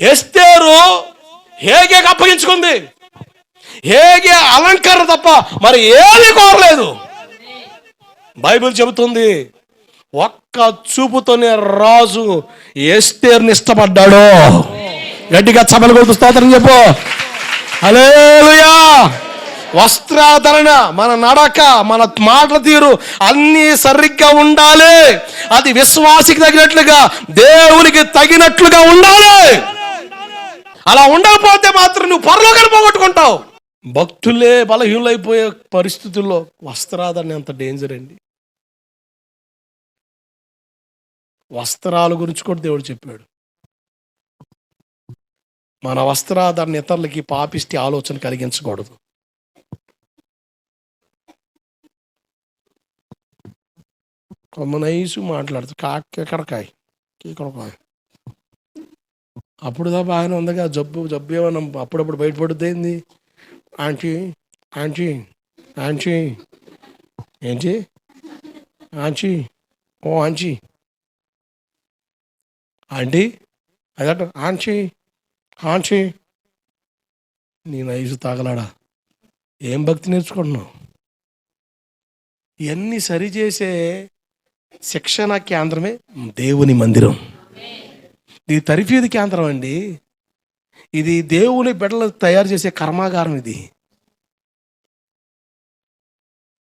ఎస్తేరు Hegai అప్పగించుకుంది. Hegai అలంకరణ తప్ప మరి ఏమీ కోరలేదు. బైబిల్ చెబుతుంది ఒక్క చూపుతోనే రాజు ఎస్తేర్ని ఇష్టపడ్డాడు. గట్టిగా చమలు కొడుతూ స్తోత్రం చెప్పు. అలేలుయా వస్త్రాధరణ మన నడక మన మాటల తీరు అన్నీ సరిగ్గా ఉండాలి. అది విశ్వాసికి తగినట్లుగా దేవునికి తగినట్లుగా ఉండాలి. అలా ఉండకపోతే మాత్రం నువ్వు పరలోకాన్ని పోగొట్టుకుంటావు. భక్తులే బలహీనులైపోయే పరిస్థితుల్లో వస్త్రాధరణ అంత డేంజర్ అండి. వస్త్రాల గురించి కూడా దేవుడు చెప్పాడు. మన వస్త్రాధరణ ఇతరులకి పాపిష్టి ఆలోచన కలిగించకూడదు. కొమ్మ నైసు మాట్లాడుతూ కాకెక్కడకాయ కీకడకాయ అప్పుడు దా బాగానే ఉందిగా జబ్బు జబ్బు ఏమన్నా అప్పుడప్పుడు బయటపడుతుంది ఏంది? ఆంటీ ఆంటీ ఆంటీ ఏంటి? ఆంటీ ఓ ఆంటీ. ఆంటీ అదట ఆంటీ ఆంటీ. నీ నైజు తాగలాడా? ఏం భక్తి నేర్చుకుంటున్నావు? ఇవన్నీ సరిచేసే శిక్షణ కేంద్రమే దేవుని మందిరం. ఇది తరిఫీది కేంద్రం అండి? ఇది దేవుని బిడ్డలు తయారు చేసే కర్మాగారం ఇది.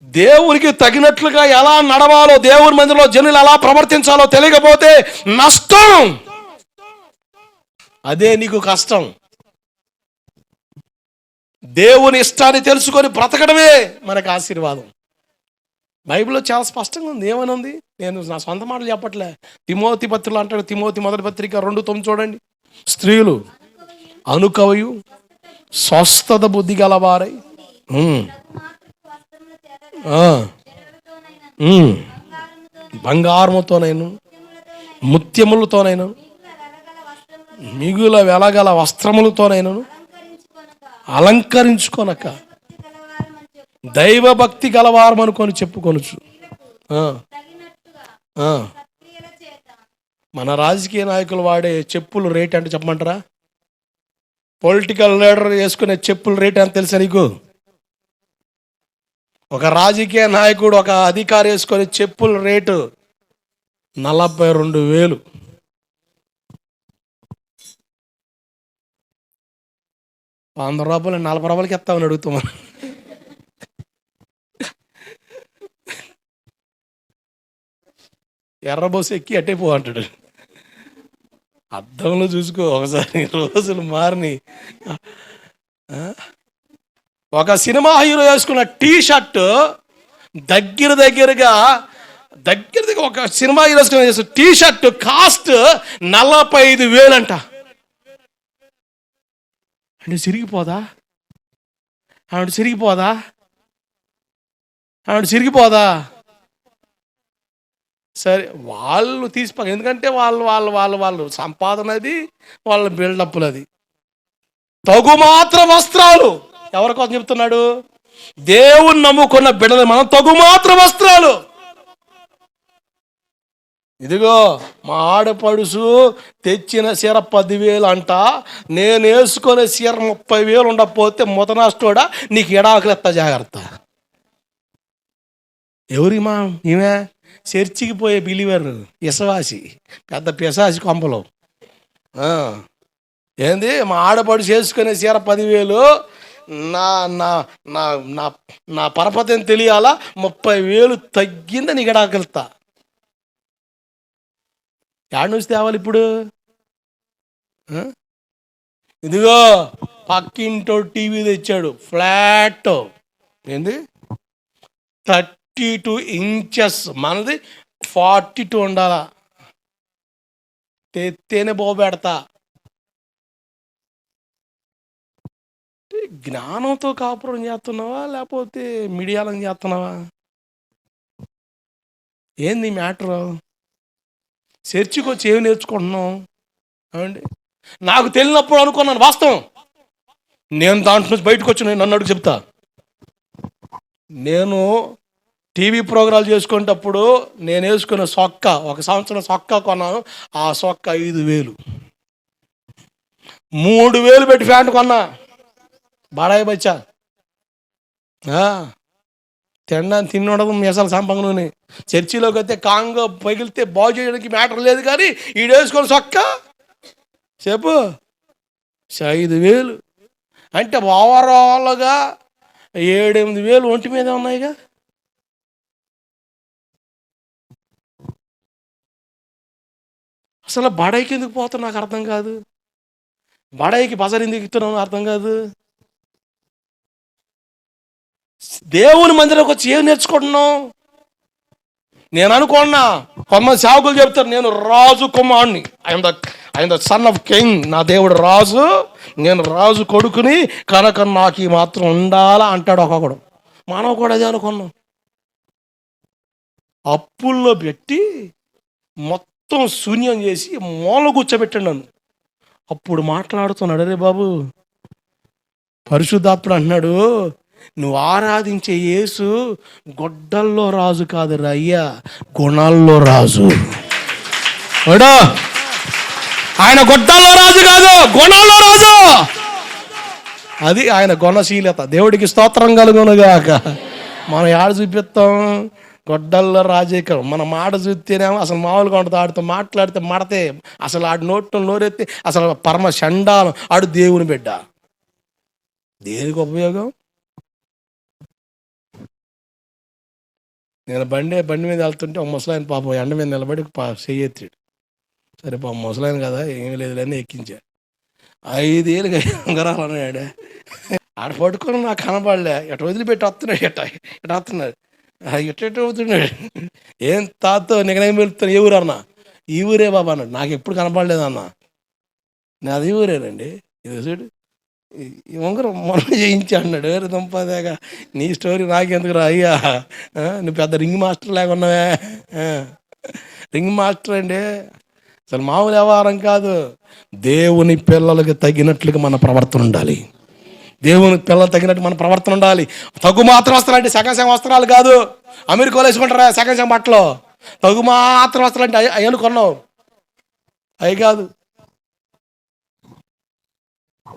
దేవునికి తగినట్లుగా ఎలా నడవాలో దేవుని మందిలో జనులు ఎలా ప్రవర్తించాలో తెలియకపోతే నష్టం. అదే నీకు కష్టం. దేవుని ఇష్టాన్ని తెలుసుకొని బ్రతకడమే మనకు ఆశీర్వాదం. బైబిల్లో చాలా స్పష్టంగా ఉంది. ఏమని ఉంది? నేను నా సొంత మాటలు చెప్పట్లే. తిమోతి పత్రికలు అంటాడు తిమోతి మొదటి పత్రిక రెండు తొమ్మిది చూడండి. స్త్రీలు అనుకవయు స్వస్థత బుద్ధి గలవారై. బంగారముతోనైనా ముత్యములతోనైనా మిగుల వెలగల వస్త్రములతోనైనా అలంకరించుకొనక దైవభక్తి గలవారం అనుకొని చెప్పుకొనొచ్చు మన రాజకీయ నాయకులు వాడే చెప్పులు రేట్ అంటే చెప్పమంటారా? పొలిటికల్ లీడర్ వేసుకునే చెప్పుల రేట్ అని తెలుసా నీకు? ఒక రాజకీయ నాయకుడు ఒక అధికారి వేసుకునే చెప్పుల రేటు నలభై రెండు వేలు. వంద రూపాయలు నలభై రూపాయలకి ఎత్తామని అడుగుతున్నాను. ఎర్ర బస్సు ఎక్కి అట్టే పో అంటాడు. అద్దంలో చూసుకో ఒకసారి రోజులు మారిని. ఒక సినిమా హీరో వేసుకున్న టీ షర్ట్ దగ్గర దగ్గరగా దగ్గర దగ్గర ఒక సినిమా హీరో వేసుకున్న టీ షర్ట్ కాస్ట్ నలభై ఐదు వేలంట. అంటే సిరిగిపోదా? ఆవిడ సిరిగిపోదా? ఆవిడ సిరిగిపోదా? సరే వాళ్ళు తీసిపో ఎందుకంటే వాళ్ళు వాళ్ళు వాళ్ళు వాళ్ళు సంపాదన అది వాళ్ళ బిల్డప్లది తగు మాత్ర వస్త్రాలు. ఎవరి కోసం చెప్తున్నాడు? దేవుని నమ్ముకున్న బిడ్డలు మనం తగు మాత్ర వస్త్రాలు. ఇదిగో మా ఆడపడుసు తెచ్చిన చీర పదివేలు అంట నేను వేసుకునే చీర ముప్పై వేలు ఉండకపోతే ముతనాష్టోడా నీకు ఎడాకులిత్త జాగ్రత్త. ఎవరి మా ఈమె? చర్చికి పోయే బిలీవర్ ఇసవాసి పెద్ద పిసాసి కొంపలు. ఏంది? మా ఆడపడు చేసుకునే చీర పదివేలు నా నా నా నా నా పరపతిని తెలియాలా? ముప్పై వేలు తగ్గిందని నీకు ఎడాకెళ్తా యాడ్ నుంచి తేవాలి ఇప్పుడు? ఇదిగో పక్కింటో టీవీ తెచ్చాడు ఫ్లాట్. ఏంది? థర్టీ టూ ఇంచెస్ మనది. ఫార్టీ టూ ఉండాలా? తెత్తేనే బోబెడతా జ్ఞానంతో కాపురం చేస్తున్నావా? లేకపోతే మీడియాలను చేస్తున్నావా? ఏంది మ్యాటర్? చర్చికి వచ్చి ఏమి నేర్చుకుంటున్నాం ఏమండి? నాకు తెలియనప్పుడు అనుకున్నాను వాస్తవం. నేను దాంట్లో నుంచి బయటకు వచ్చి నేను నన్ను అడుగు చెప్తా. నేను టీవీ ప్రోగ్రాలు చేసుకునేటప్పుడు నేను వేసుకున్న సొక్క ఒక సంవత్సరం సొక్క కొన్నాను. ఆ సొక్క ఐదు వేలు. మూడు వేలు పెట్టి ఫ్యాంట్ కొన్నా. బడాయి బచ్చా. ఆ, తినడానికి తిండి ఉండదు మీసాలు సంపంగలోని చర్చిలోకి వస్తే కాంగో పగిలితే బాగు చేయడానికి మ్యాటర్ లేదు కానీ ఈడేసుకొని సొక్క. చెప్పు. ఐదు వేలు. అంటే ఓవరాల్గా ఏడెనిమిది వేలు ఒంటి మీద ఉన్నాయిగా. అసలు బడాయికి ఎందుకు పోతా నాకు అర్థం కాదు. బడాయికి బజార్ ఎందుకు ఇస్తున్నావు అర్థం కాదు. దేవుని మందిరంకి వచ్చి ఏం నేర్చుకుంటున్నాం నేను అనుకున్నా కొంతమంది సేవకులు చెప్తారు నేను రాజు కుమారుని ఆయన ద ఆయన ద సన్ ఆఫ్ కింగ్ నా దేవుడు రాజు నేను రాజు కొడుకుని కనుక నాకు ఈ మాత్రం ఉండాలా అంటాడు ఒక్కొక్కడు మనం కూడా అదే అనుకున్నాం. అప్పుల్లో పెట్టి మొత్తం మొత్తం శూన్యం చేసి మూల కూర్చోబెట్టాడు నన్ను. అప్పుడు మాట్లాడుతున్నాడు అరే బాబు పరిశుద్ధాత్ముడు అన్నాడు నువ్వు ఆరాధించే యేసు గొడ్డల్లో రాజు కాదు అయ్యా గుణాల్లో రాజు. వాడా ఆయన గొడ్డల్లో రాజు కాదు గుణాల్లో రాజు. అది ఆయన గుణశీలత. దేవుడికి స్తోత్రం కలుగునుగాక. మనం ఆడ చూపిస్తాం? గొడ్డల్లో రాజేకం. మన మాట చూస్తేనేమో అసలు మామూలుగా ఉంటుంది ఆడితో మాట్లాడితే మడతే. అసలు ఆడి నోట్లో నోరెత్తి అసలు పరమ చండాలం ఆడు దేవుని బిడ్డ. దేనికి ఉపయోగం? నేను బండి బండి మీద వెళ్తుంటే ఒక ముసలాయన పాపం ఎండ మీద నిలబడి పా చెయ్యెత్తాడు. సరే పాపం ముసలాయన కదా ఏమీ లేదు అని ఎక్కించా. ఐదేళ్ళు ఉంగరాలు అన్నాడు ఆడ పట్టుకొని నాకు కనపడలే ఎట వదిలిపెట్టి వస్తున్నాడు ఎట ఎట వస్తున్నాడు? ఆ, అవుతున్నాడు? ఏం తాతో నిగనేం వెళ్తాను ఏ ఊరు అన్న? ఈ ఊరే బాబా అన్నాడు. నాకు ఎప్పుడు కనపడలేదు అన్న. నాది ఊరేనండి ఇది చూడు. ఈ- ఉంగరం మొన్న చేయించి అన్నాడు. వేరే దుంపదేగా? నీ స్టోరీ నాకెందుకు రా అయ్యా నువ్వు పెద్ద రింగ్ మాస్టర్ లేకున్నావే ఉన్నావే. రింగ్ మాస్టర్ అండి. అసలు మామూలు వ్యవహారం కాదు. దేవుని పిల్లలకి తగినట్లుగా మన ప్రవర్తన ఉండాలి. దేవుని పిల్లలు తగినట్టు మన ప్రవర్తన ఉండాలి. తగు మాత్రం వస్త్రాలంటే సగం సగం వస్త్రాలు కాదు. అమెరికాలో వేసుకుంటారా సగం సగం బట్టలు? తగు మాత్రం వస్త్రాలు అంటే కొన్నావు అనుకున్నావు అవి కాదు.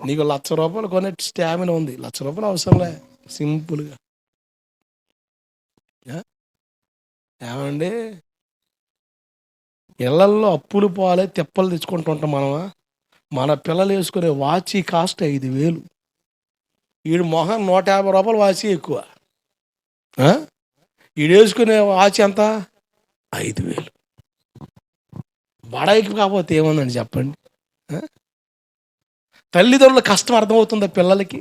నీకు లక్ష రూపాయలు కొనే స్టామినా ఉంది. లక్ష రూపాయలు అవసరంలే సింపుల్గా ఏమండి? ఇళ్ళల్లో అప్పులు పోలే తెప్పలు తెచ్చుకుంటూ ఉంటాం మనమా? మన పిల్లలు వేసుకునే వాచి కాస్ట్ ఐదు వేలు. వీడు మొహం నూట యాభై రూపాయలు వాచి ఎక్కువ. వీడు వేసుకునే వాచి ఎంత? ఐదు వేలు. బడాయికి కాకపోతే ఏముందండి చెప్పండి? తల్లిదండ్రుల కష్టం అర్థమవుతుందా పిల్లలకి?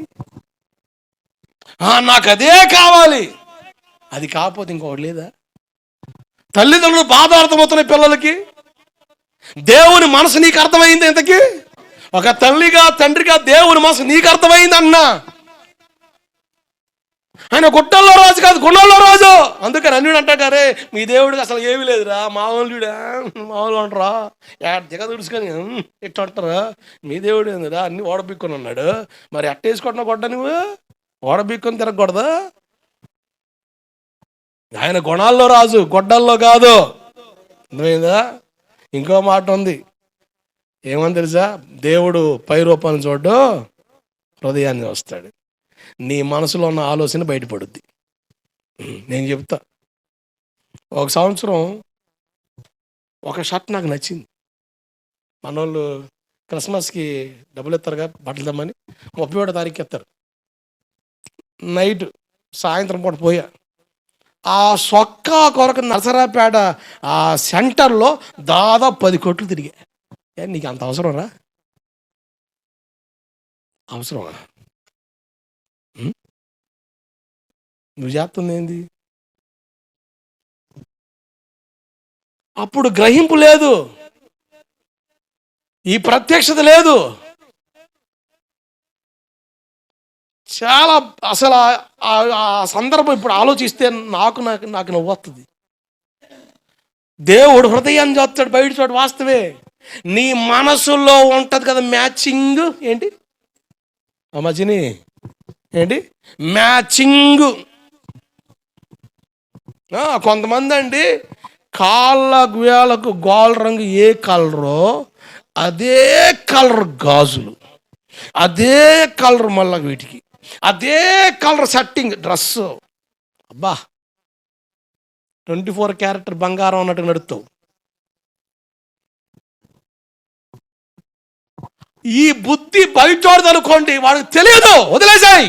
నాకు అదే కావాలి. అది కాకపోతే ఇంకొకటి లేదా? తల్లిదండ్రులు బాధ అర్థమవుతున్నాయి పిల్లలకి? దేవుని మనసు నీకు అర్థమైంది ఇంతకీ? ఒక తల్లిగా తండ్రిగా దేవుని మనసు నీకు అర్థమైంది అన్నా? ఆయన గుట్టల్లో రాజు కాదు గుండల్లో రాజు. అందుకని అన్యుడు అంటాడారే మీ దేవుడికి అసలు ఏమీ లేదురా. మామూలుడా మామూలు అంటారా ఎక్కడ దిగ తుడుచుకొని ఎట్లా ఇట్లా అంటారా మీ దేవుడు ఏందిరా? అన్ని ఓడబిక్కుని ఉన్నాడు. మరి అట్ట వేసుకుంటున్నావు గొడ్డ నువ్వు? ఓడబిక్కుని తిరగకూడదా? ఆయన గుణాల్లో రాజు గొడ్డల్లో కాదు. అర్థమైందా? ఇంకో మాట ఉంది. ఏమని తెలుసా? దేవుడు పై రూపాన్ని చూడ్డు హృదయాన్ని వస్తాడు నీ మనసులో ఉన్న ఆలోచన బయటపడుద్ది. నేను చెప్తా. ఒక సంవత్సరం ఒక షర్ట్ నాకు నచ్చింది. మన వాళ్ళు క్రిస్మస్కి డబ్బులు ఇస్తారుగా బట్టలు తెమ్మని ముప్పై ఒకటో తారీఖు ఇస్తారు. నైట్ సాయంత్రం పూట పోయా. ఆ సొక్క కొరకు నరసరాపేట ఆ సెంటర్లో దాదాపు పది కోట్లు తిరిగా ఏ నీకు అంత అవసరం రా. అవసరమా? నువ్వు చేస్తుంది ఏంది అప్పుడు గ్రహింపు లేదు. ఈ ప్రత్యక్షత లేదు. చాలా అసలు ఆ- సందర్భం ఇప్పుడు ఆలోచిస్తే నాకు నాకు నాకు నవ్వు వస్తుంది. దేవుడు హృదయాన్ని చూస్తాడు బయట చోటు వాస్తవే. నీ మనసులో ఉంటుంది కదా మ్యాచింగ్ ఏంటి? అమ్మజిని ఏంటి? మ్యాచింగ్. కొంతమంది అండి కాళ్ళ గుయాలకు గోల్ రంగు ఏ కలరో అదే కలర్ గాజులు అదే కలర్ మళ్ళా వీటికి అదే కలర్ సెట్టింగ్ డ్రెస్. అబ్బా ట్వంటీ ఫోర్ క్యారెక్టర్ బంగారం అన్నట్టు నడుస్తావు. ఈ బుద్ధి బయటోడదనుకోండి వాడికి తెలియదు వదిలేసాయి.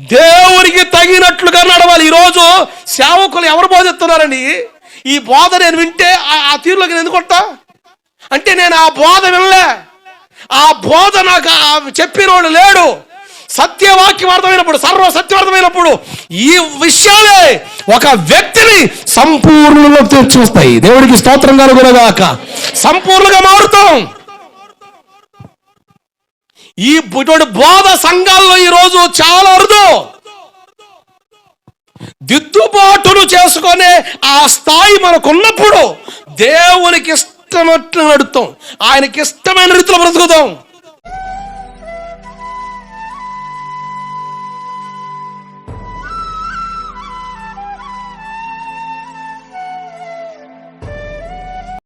దేవునికి తగినట్లుగా నడవాలి. ఈరోజు సేవకులు ఎవరు బోధిస్తున్నారండి? ఈ బోధ నేను వింటే ఆ- తీరులోకి నేను ఎందుకు వస్తా? అంటే నేను ఆ బోధ వినలే. ఆ బోధ నాకు చెప్పినోడు లేడు. సత్యవాక్యం అర్థమైనప్పుడు సర్వ సత్యవార్థమైనప్పుడు ఈ విషయాలే ఒక వ్యక్తిని సంపూర్ణంగా చూస్తాయి దేవుడికి స్తోత్రం కలుగునగాక. సంపూర్ణంగా మారుతాం. ఈ ఇటువంటి బోధ సంఘాల్లో ఈరోజు చాలా అరుదు. దిద్దుబాటును చేసుకునే ఆ స్థాయి మనకున్నప్పుడు దేవునికి ఇష్టమట్లు నడుతాం ఆయనకి ఇష్టమైన రీతిలో బ్రతుకుతాం